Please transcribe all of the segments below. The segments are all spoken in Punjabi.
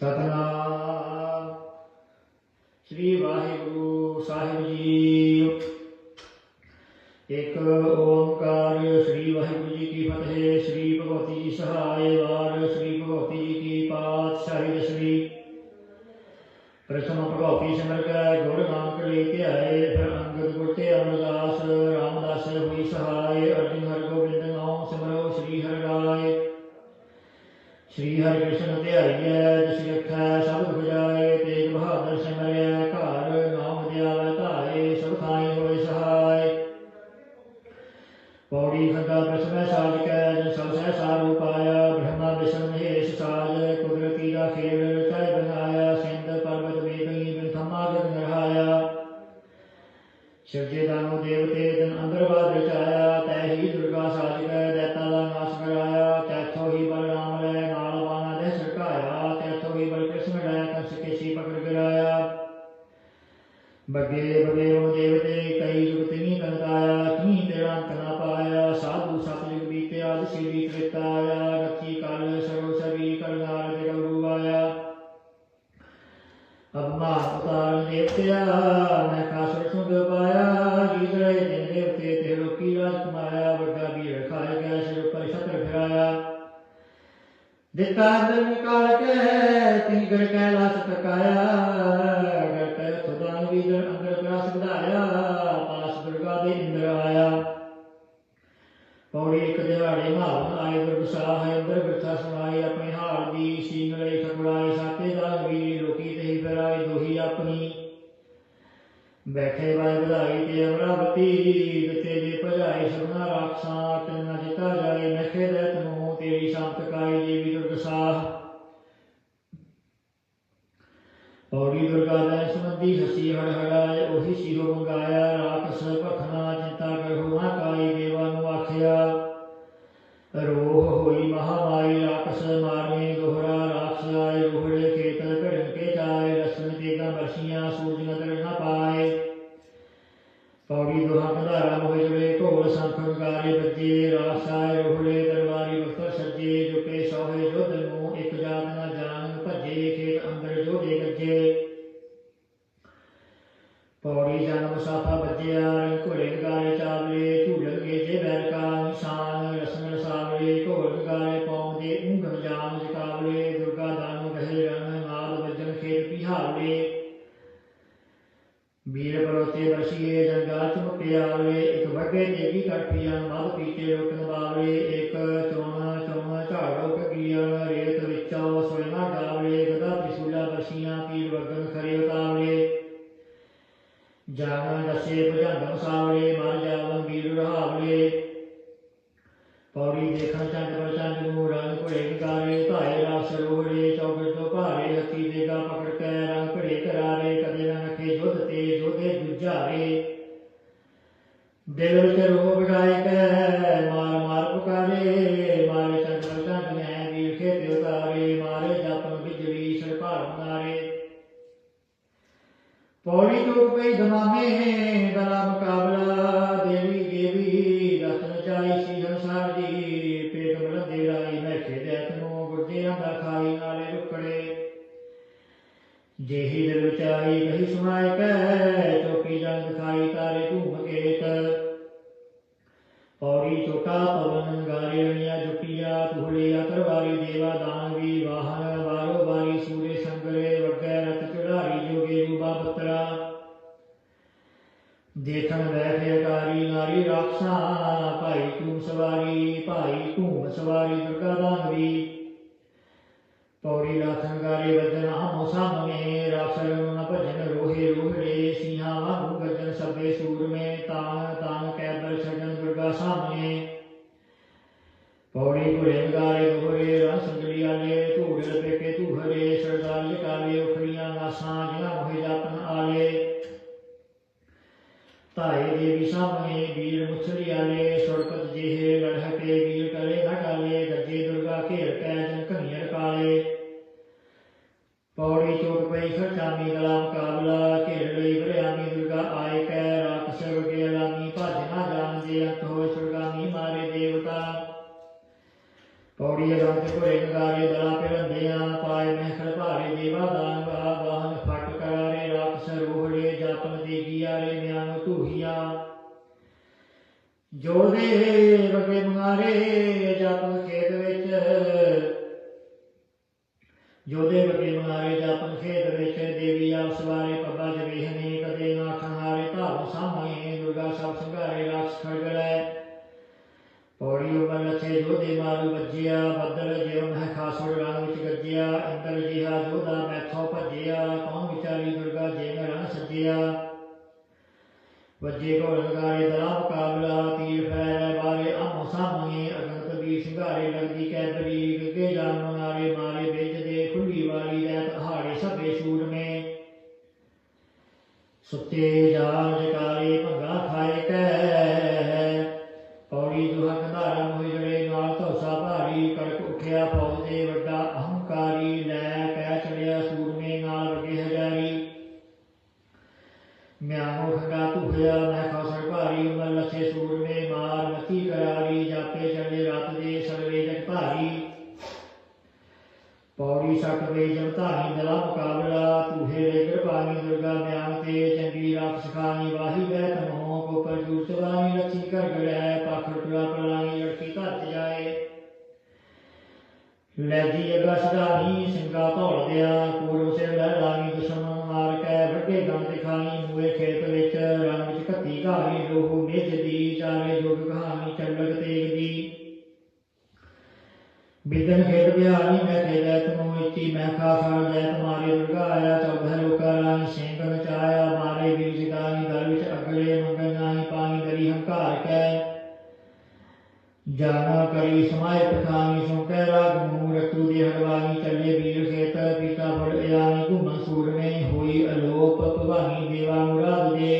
شری واحرو جی کی فتح شریتی جی پرسم سمرگ گور نانک دی ਸ੍ਰੀ ਹਰਿ ਕ੍ਰਿਸ਼ਨ ਧਿਆਈਐ ਜਿਸ ਰਖਾ ਸਭ ਉਪਜਾ श्री त्रिताय रक्षिकाल सर्वसवी कर्णाल जगरूवाय अम्मा उतार देवतया देवते ते लोकी राज कुमाया वर्गा कैलाश टकाया गढ़ कै सुदान भी दुर्गा दे इंद्र ਹਾਲ ਬਣਾਏ ਗੁਰੂ ਹੈ ਅੰਦਰ ਬਿਰਥਾ ਸੁਣਾਏ ਆਪਣੇ ਹਾਲ ਦੀ ਸੀਨ ਲਈ ਖਬਰਾਏ ਸਾਤੇ ਦਾ ਨਵੀਂ ਲੋਕੀ ਤੇ ਫਿਰਾਏ ਦੋਹੀ ਆਪਣੀ ਬੈਠੇ ਵਾਏ ਵਧਾਈ ਤੇ ਬਤੀ ਬਤੇ ਦੇ ਭਜਾਏ ਸਭਨਾ ਰਾਖਸਾਂ ਨਾ ਜਿਤਾ ਜਾਏ ਨਖੇ ਦੇ ਤਨੂ ਤੇਰੀ ਸੰਤ ਕਾਈ ਜੀ ਵੀ ਦੁਰਦਸ਼ਾ ਔਰੀ ਦੁਰਗਾ ਦਾ ਸੰਬੰਧੀ ਹਸੀ ਹੜਾਏ ਉਹੀ ਸਿਰੋ ਮੰਗਾਇਆ ਸਭ ਪਖ سوچنا کرنا پائے پاؤ تو رام ہو جائے ٹول سنکھ کالی پتی راشا روخلے ਕਰੇ ਦੇਵੀ ਕਟਪੀਆਂ ਮਦ ਪੀਤੇ ਉਤਨ ਬਾਵੇ ਇੱਕ ਚੋਣ ਚੋਣ ਝਾੜੋ ਕਗੀਆ ਰੇਤ ਵਿੱਚੋਂ ਸੋਇਨਾ ਡਾਵੇ ਗਦਾ ਤ੍ਰਿਸ਼ੂਲਾ ਬਸ਼ੀਆਂ ਪੀਰ ਵਰਦਨ ਖਰੇ ਉਤਾਵੇ ਜਾਨ ਰਸੇ ਭਜੰਦਮ ਸਾਵਲੇ ਮਰ ਜਾਵਨ ਵੀਰ ਰਹਾਵਲੇ ਪੌੜੀ ਦੇਖਾਂ ਚੰਦ ਪ੍ਰਚੰਦ ਨੂੰ ਰੰਗ ਘੜੇ ਵਿਕਾਰੇ ਧਾਏ ਰਾਸ ਸਰੋੜੇ ਚੌਗੜ ਤੋਂ ਭਾਰੇ ਹੱਤੀ ਦੇਗਾ ਪਕੜ ਕੇ ਰੰਗ ਘੜੇ ਕਰਾਰੇ ਕਦੇ ਨਾ ਨਖੇ ਜੁਧ ਤੇ ਜੋਧੇ ਦੁਜਾਰੇ ਦਿਲ ਹੋਈ ਜੋ ਕੋਈ ਦਮਾਮੇ ਹੈ ਦਲਾ ਮੁਕਾਬਲਾ ਦੇਵੀ ਦੇਵੀ ਰਤਨ ਚਾਈ ਸੀ ਹੰਸਾਰ ਦੀ ਪੇਟਮ ਲੱਗੇ ਰਾਈ ਮੈਂ ਖੇਦੇ ਤਨੋ ਗੁੱਡਿਆਂ ਦਾ ਖਾਈ ਨਾਲੇ ਰੁਕੜੇ ਜੇਹੀ ਦਿਲ ਵਿਚਾਈ ਕਹੀ ਸੁਣਾਇ ਕੈ ਚੋਕੀ ਜੰਗ ਖਾਈ ਤਾਰੇ ਧੂਮ ਕੇਤ ਪੌੜੀ ਟੋਟਾ ਪਵ ਦੇਖਣ ਬੈਠੇ ਅਕਾਰੀ ਨਾਰੀ ਰਾਖਾ ਭਾਈ ਤੂੰ ਸਵਾਰੀ ਭਾਈ ਤੂੰ ਸਵਾਰੀ ਦੁਰਗਾ ਦਾਨਵੀ ਪੌੜੀ ਰਾਖੰਗਾਰੇ ਵਜਨ ਹਮੋ ਸਾਹਮਣੇ ਰਾਖਲ ਨ ਭਜਨ ਰੋਹੇ ਰੋਹੜੇ ਸਿੰਘਾਂ ਵਾਂਗੂ ਗਜਨ ਸਭੇ ਸੂਰਮੇ ਤਾਂ ਤਾਂ ਕੈਬਰ ਛੜਨ ਦੁਰਗਾ ਸਾਹਮਣੇ ਪੌੜੀ ਭੁਲੰਗਾਰੇ सामने वीर मुछरी आले सुरपत जेहे गढ़ के वीर करे न डाले गजे दुर्गा घेर कै जन कनियर काले पौड़ी चोट पई खचामी गला मुकाबला घेर गई बरियामी दुर्गा आए कै राक्षस वगे अलामी भज ना जान जे अंत हो सुरगामी मारे देवता पौड़ी अगंत घोड़े नगारे दला ਜੋੜੇ ਵਗੇ ਮਾਰੇ ਜਾਪਨ ਖੇਤ ਵਿੱਚ ਜੋਦੇ ਵਗੇ ਮਾਰੇ ਜਾਪਨ ਖੇਤ ਵਿੱਚ ਦੇਵੀ ਆਪ ਸਵਾਰੇ ਪੱਬਾ ਜਵੇਹਨੇ ਕਦੇ ਨਾ ਖਹਾਰੇ ਧਾਮ ਸਾਹਮਣੇ ਦੁਰਗਾ ਸਭ ਸੰਘਾਰੇ ਰਾਸ ਖੜਗੜੈ ਪੌੜੀ ਉਮਰ ਅਥੇ ਜੋਦੇ ਮਾਰੂ ਵੱਜਿਆ ਬੱਦਲ ਜਿਉਂ ਹੈ ਖਾਸੁਰ ਰਾਣ ਵਿੱਚ ਗੱਜਿਆ ਅੰਦਰ بچے گوڑے دقابلہ تیلے بارے انند کی شنگارے لگتی نارے مارے بچتے کھلی بالی ہاڑے سبے سوٹنے ستے جان جے بگا کھائے ਗਿਆ ਤਮੋ ਕੋ ਪਰਜੂ ਸਵਾਮੀ ਰਚੀ ਕਰ ਗੜਿਆ ਪਾਖੜ ਪਿਆ ਪ੍ਰਾਣੀ ਲੜਕੀ ਘਰ ਜਾਏ ਲੈ ਜੀ ਅਗਸ ਦਾ ਵੀ ਸੰਗਾ ਢੋਲ ਗਿਆ ਕੋਰੋ ਸੇ ਮੈ ਲਾਗੀ ਦਸ਼ਮ ਮਾਰ ਕੇ ਵੱਡੇ ਗੰਦ ਖਾਣੀ ਹੋਏ ਖੇਤ ਵਿੱਚ ਰੰਗ ਵਿੱਚ ਕੱਤੀ ਘਾਰੀ ਲੋਹ ਮੇਜ ਦੀ ਚਾਰੇ ਜੋਗ ਕਹਾਣੀ ਚੰਗਕ ਤੇਗ ਦੀ ਬਿਦਨ ਖੇਤ ਬਿਹਾਰੀ ਮੈਂ ਦੇ ਲੈ ਤਮੋ ਇੱਕੀ ਮੈਂ ਖਾ ਖਾ ਲੈ ਤੁਮਾਰੇ ਦੁਰਗਾ ਆਇਆ ਚੌਧਾ ਲੋਕਾਂ ਰਾਂ ਸੇ ਜਾਣਾ ਕਰੀ ਸਮਾਇ ਪਖਾਨੀ ਸੋ ਕਹਿ ਰਾਗ ਮੂਰ ਦੀ ਹਲਵਾਨੀ ਚੱਲੇ ਵੀਰ ਸੇਤ ਪੀਤਾ ਪਿਤਾ ਬੜ ਇਲਾਨੀ ਘੁਮਾ ਸੂਰਨੇ ਹੋਈ ਅਲੋਪ ਭਵਾਨੀ ਦੇਵਾ ਮੁਰਾਦ ਦੇ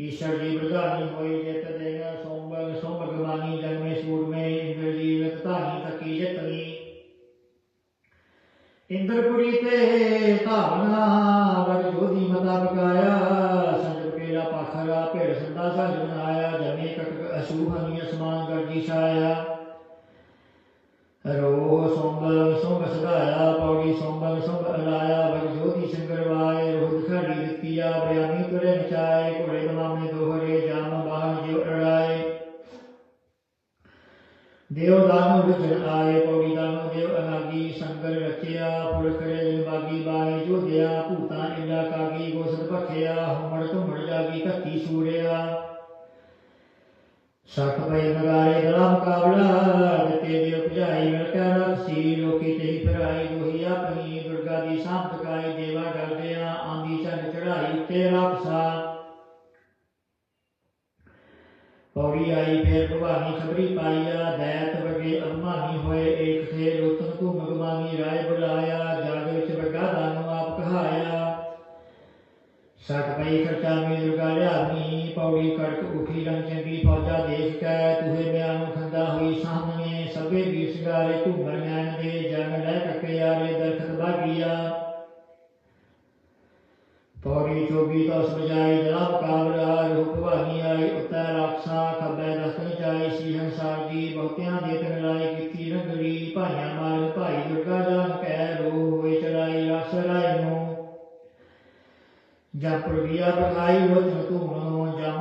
ਈਸ਼ਰ ਦੀ ਪ੍ਰਧਾਨੀ ਹੋਈ ਜੇਤ ਜਿਤ ਦੇਗਾ ਸੋਮਬਗ ਸੋਮਗਵਾਨੀ ਜਨਮੇ ਸੂਰਮੇ ਇੰਦਰ ਜੀ ਧਾਨੀ ਤਕੀ ਜਤਨੀ ਇੰਦਰਪੁਰੀ ਤੇ ਧਾਵਨਾ ਵਰ ਜੋਦੀ ਮਤਾ ਪਕਾਇਆ ਕੇਲਾ ਪਾਖਰਾ ਭੇੜ ਸੰਦਾ ਸੰਜਨ ਆਇਆ ਜਮੇ ਕਟਕ ਅਸ਼ੂਹਨੀਯ ਸਮਾਨ سنگل رچیا پڑک راگی بانی جھوتان الا گس بکھیا ہمڑ تمڑ جاگی کتی سوڑیا ਸਖ ਪਈ ਮਗਾਰੇ ਗਲਾ ਮੁਕਾਬਲਾ ਜਿਤੇ ਦੇ ਉਪਜਾਈ ਮਿਲ ਕੇ ਰਸ ਸੀ ਲੋਕੀ ਤੇ ਭਰਾਈ ਗੋਹੀ ਆਪਣੀ ਦੁਰਗਾ ਦੀ ਸਾਂਭ ਤਕਾਈ ਦੇਵਾ ਡਰਦੇ ਆ ਆਂਦੀ ਚੰਨ ਚੜਾਈ ਤੇ ਰਾਖਸਾ ਪੌੜੀ ਆਈ ਫੇਰ ਭਵਾਨੀ ਸਬਰੀ ਪਾਈਆ ਦੈਤ ਵਗੇ ਅਭਮਾਨੀ ਹੋਏ ਏਕ ਸੇ ਰੁਤਨ ਕੋ ਮਗਮਾਨੀ ਰਾਏ ਬੁਲਾਇਆ ਜਾਗ ਵਿੱਚ ਵੱਡਾ ਦਾਨੂ ਆਪ ਕਹਾਇਆ ਸਤ ਪਈ ਸਰਚਾ ਮੇ ਲੁਗਾ ਪੌੜੀ ਕਟ ਉਠੀ ਰੰਗੇ ਚੰਗੀ ਫੌਜਾ ਦੇਖ ਕੇ ਤੂਹੇ ਮਿਆਂ ਨੂੰ ਖੰਦਾ ਹੋਈ ਸਾਹਮਣੇ ਸਭੇ ਵੀ ਸਿਗਾਰੇ ਧੂਮਰ ਮਿਆਂ ਦੇ ਜਨ ਲੈ ਕੱਕੇ ਆਵੇ ਦਰਖਤ ਬਾਗੀਆ ਪੌੜੀ ਚੋਗੀ ਤਾਂ ਸਮਝਾਈ ਜਨਾਬ ਰੂਪ ਭਾਗੀ ਆਈ ਉੱਤੇ ਰਾਖਸਾ ਖੱਬੇ ਦਸਨ ਚਾਈ ਸੀ ਹੰਸਾਰ ਦੀ ਬਹੁਤਿਆਂ ਦੇ ਤਨ ਲਾਈ ਕੀਤੀ ਰੰਗਰੀ ਭਾਈਆਂ ਮਾਰ ਭਾਈ ਦੁਰਗਾ ਦਾ ਕਹਿ ਰੋ ਹੋਏ ਚੜਾਈ ਰਸ ਰਾਇ ਨੂੰ ਜਾਂ ਪ੍ਰਗਿਆ ਬਣਾਈ ਉਹ ਜਤੂ ਮਨੋ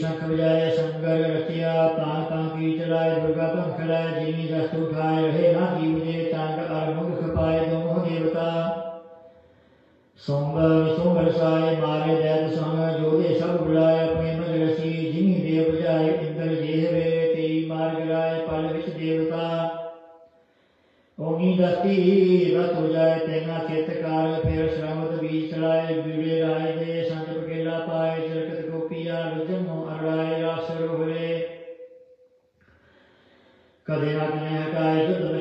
سنکھ بجائے سنگر رچیا تان تان کیرت لائے درگا پنکھ لائے جی سست کھائے نہ پائے دیوتا سونبر سونبر سائے مارے دیت سنگ جو سب بڑا ائے پکیلا پائے رکھنے ہٹائے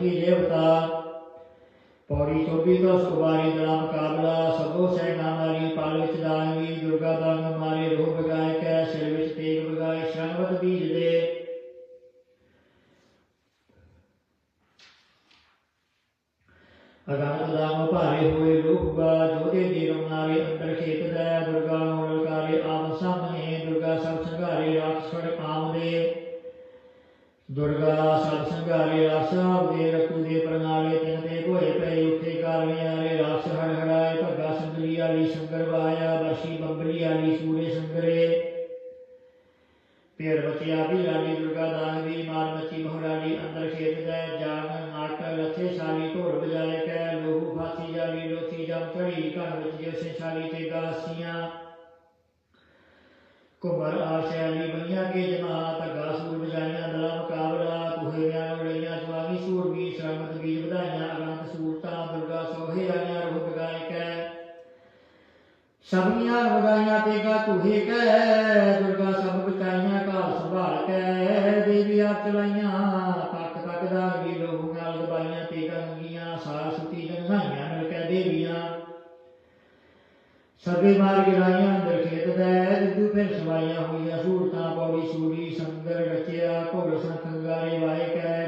اریرگا مولکاری آم سمگا تیگ بگائے راک بیج دے درگا ست سنگالے رانی درگا دانگی مار بچی مہارانی ਸਭੀਆਂ ਵਗਾਈਆਂ ਤੇ ਗਾ ਤੁਹੇ ਕੈ ਦੁਰਗਾ ਸਭ ਬਚਾਈਆਂ ਕਾ ਸੰਭਾਲ ਕੈ ਦੇਵੀ ਆਪ ਚਲਾਈਆਂ ਕੱਕ ਕੱਕ ਦਾ ਵੀ ਲੋਹ ਨਾਲ ਦਬਾਈਆਂ ਤੇ ਗੰਗੀਆਂ ਸਾਰਸਤੀ ਗੰਗਾਈਆਂ ਮਿਲ ਕੇ ਦੇਵੀਆਂ ਸਭੇ ਮਾਰ ਗਿਰਾਈਆਂ ਅੰਦਰ ਖੇਤ ਦੇ ਦਿੱਦੂ ਫਿਰ ਸਵਾਈਆਂ ਹੋਈਆਂ ਸੂਰਤਾਂ ਪੌੜੀ ਸੂਰੀ ਸੰਦਰ ਰਚਿਆ ਕੋਲ ਸੰਖੰਗਾਰੇ ਵਾਏ ਕੈ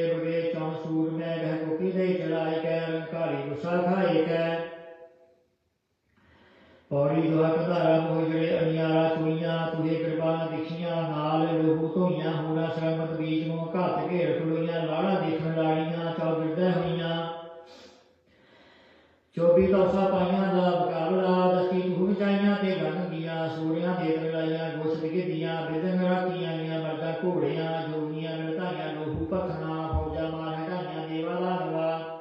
ਵੇਦਨਾ ਦੇਤ ਲਗਾਈਆਂ ਗੋਸ਼ਟ ਦੀਆਂ ਵੇਦਨ ਰਾਤੀਆਂ ਮਰਦਾ ਘੋੜਿਆਂ ਜੋਗੀਆਂ ਮਿਲਤਾਈਆਂ ਲੋਹੂ ਪਖਣਾ ਫੌਜਾਂ ਮਾਰ ਹਟਾਈਆਂ ਦੇਵਾ ਲਾਗਵਾ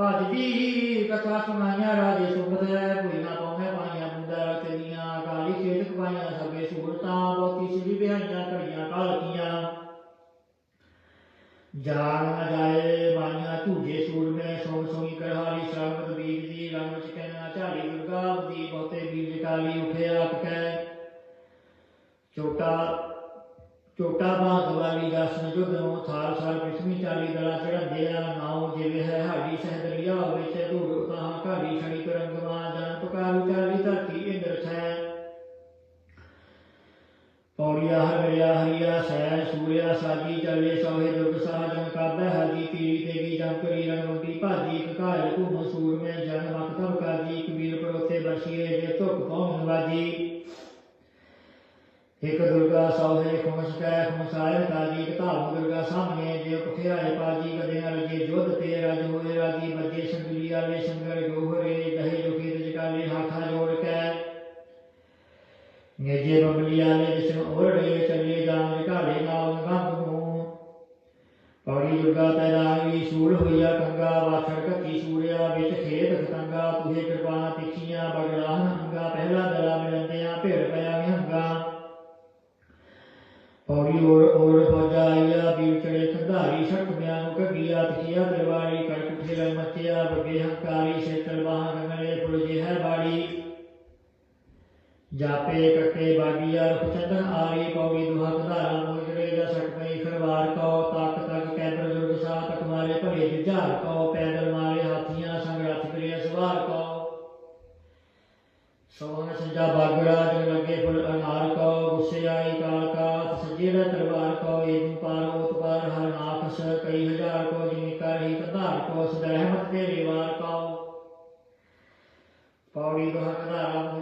ਭਜਦੀ ਕਥਾ ਸੁਣਾਈਆਂ ਰਾਜੇ ਸੁਮਤ ਕੋਈ ਨਾ ਪਾਉਣੇ ਪਾਈਆਂ ਮੁੰਦਾ ਰਤਨੀਆਂ ਕਾਲੀ ਖੇਤ ਕਵਾਈਆਂ ਸਭੇ ਸੂਰਤਾਂ ਬਹੁਤੀ ਸਿਵੀ ਵਿਹਾਈਆਂ ਘੜੀਆਂ ਕਾਲਕੀਆਂ ਜਾਨ ਨਾ ਜਾਏ ਬਾਈਆਂ ਧੂਜੇ ਸੂਰ ਮੈਂ ਸੋਮ ਸੋਈ ਕਰਹਾਲੀ ਸ਼ਰਮਤ ਬੀਜ ਦੀ ਰੰਗ ਚ ਕਹਿਣਾ ਝਾੜੀ ਦੁਰਗਾ ਦੀ ਬਹੁਤੇ ਬੀਜ ਕਾਲੀ ਚੋਟਾ ਚੋਟਾ ਬਾਗ ਵਾਲੀ ਦਾ ਸੰਜੋਗ ਨੂੰ ਸਾਲ ਸਾਲ ਵਿਸਮੀ ਚਾਲੀ ਦਲਾ ਜਿਹੜਾ ਦੇਲਾ ਨਾਉ ਜਿਵੇਂ ਹੈ ਹਾਡੀ ਸਹਿਦ ਲਿਆ ਹੋਵੇ ਤੇ ਧੂੜ ਤਾਂ ਘਾੜੀ ਛੜੀ ਕਰੰਗਵਾ ਜਾਣ ਤੁਕਾਰ ਚਾਲੀ ਧਰਤੀ ਇੰਦਰ ਸੈ ਪੌੜੀਆ ਹਰਿਆ ਹਰਿਆ ਸੈ ਸੂਰਿਆ ਸਾਜੀ ਚੱਲੇ ਸੋਹੇ ਦੁਖ ਸਾਜਨ ਕਰਦਾ ਹਾਜੀ ਪੀਰੀ ਦੇਗੀ ਜਮ ਕਰੀ ਰਣਵੰਦੀ ਭਾਜੀ ਘਾਇਲ ਘੂਮ ਮਸੂਰ ਮੈਂ ਜਨ ਮਕਤਬ ਮਖਤਮ ਕਾਜੀ ਕਬੀਰ ਉੱਥੇ ਬਸੀਏ ਜੇ ਧੁੱਖ ਪਾਉਣ ਵਾਜੀ ਇਕ ਦੁਰਗਾ ਸੌਦੇ ਖੁਮਸ ਕੈ ਖੁਮਸਾਇ ਤਾਜੀ ਧਾਮ ਦੁਰਗਾ ਸਾਹਮਣੇ ਜੇ ਪਖਿਆਏ ਪਾਜੀ ਕਦੇ ਨਾ ਲਗੇ ਜੋਧ ਤੇ ਰਜ ਹੋਏ ਰਾਜੀ ਬੱਜੇ ਸੰਗਲੀਆ ਵੇ ਸੰਗਰ ਗੋਹਰੇ ਦਹੇ ਜੁਖੇ ਰਜਕਾਲੇ ਹਾਥਾ ਜੋੜ ਕੈ ਨੇਜੇ ਬੰਗਲੀਆ ਨੇ ਜਿਸ ਨੂੰ ਓਰੜੇ ਚੱਲੇ ਜਾਣ ਘਾਲੇ ਨਾਲ ਗੰਭ ਨੂੰ ਪੌੜੀ ਦੁਰਗਾ ਤੈ ਰਾਗੀ ਸੂਲ ਹੋਇਆ ਕੰਗਾ ਵਾਛੜ ਕੱਤੀ ਸੂਰਿਆ ਵਿੱਚ ਖੇਤ ਖਤੰਗਾ ਤੁਹੇ ਕਿਰਪਾਨਾ ਤਿੱਖੀਆਂ ਬਗੜਾ ਜਾਪੇ ਇਕੱਠੇ ਬਾਗੀ ਯਾਰ ਪਛਤਨ ਆਰੀ ਪੌੜੀ ਦੁਹਾ ਧਾਰਨ ਮੁਜਰੇ ਦਾ ਛਟ ਸਕਮਈ ਖਰਵਾਰ ਕਉ ਤੱਕ ਤੱਕ ਕੈਦਰ ਜੁਗ ਸਾਤ ਕਮਾਰੇ ਭਰੇ ਜਿਝਾਰ ਕਉ ਪੈਦਲ ਮਾਰੇ ਹਾਥੀਆਂ ਸੰਗ ਰਥ ਕਰਿਆ ਸਵਾਰ ਕਉ ਸੋਹਣ ਸੰਜਾ ਬਾਗੜਾ ਜਨ ਲੱਗੇ ਫੁੱਲ ਅਨਾਰ ਕਉ ਗੁੱਸੇ ਆਈ ਕਾਲ ਕਾ ਸੱਜੇ ਦਾ ਤਲਵਾਰ ਕਉ ਏਦੂ ਪਾਰ ਉਤ ਪਾਰ ਹਰ ਨਾਖਸ ਕਈ ਹਜ਼ਾਰ ਕਉ ਜਿਨੀ ਕਰੀ ਹੀ ਕਉ ਸਦ ਹਮਤ ਦੇ ਰਿਵਾਰ ਕਉ ਪੌੜੀ ਦੁਹਾ ਧਾਰਨ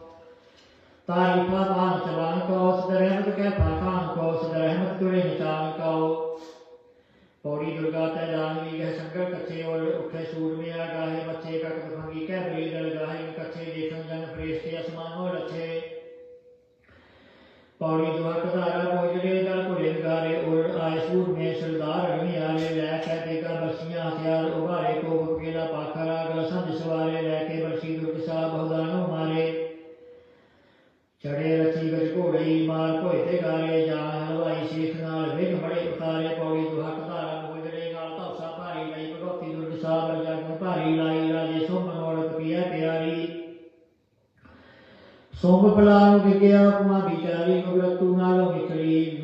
تاریخ بان چبان کو سدر احمد کے پاکان کو سدر احمد تڑے نچان کو پوڑی درگا تے جانگی گہ سنگر کچھے اور اٹھے سور میں آگا ہے بچے کا کتفنگی کے بری دل گا ہے ان کچھے دیکھن جن فریشتے اسمان ہو رچھے پوڑی دوہ کتارا پوڑی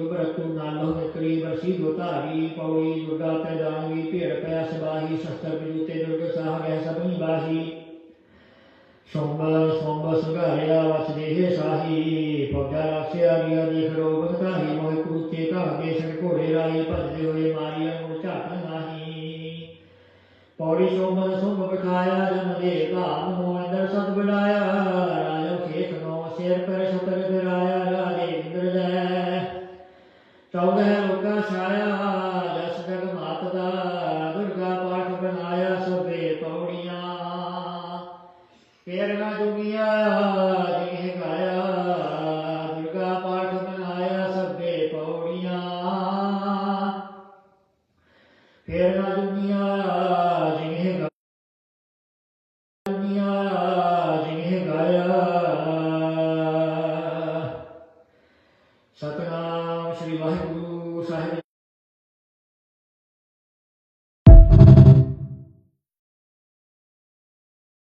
سومد سونب بھایا جن دے پر ست بنایا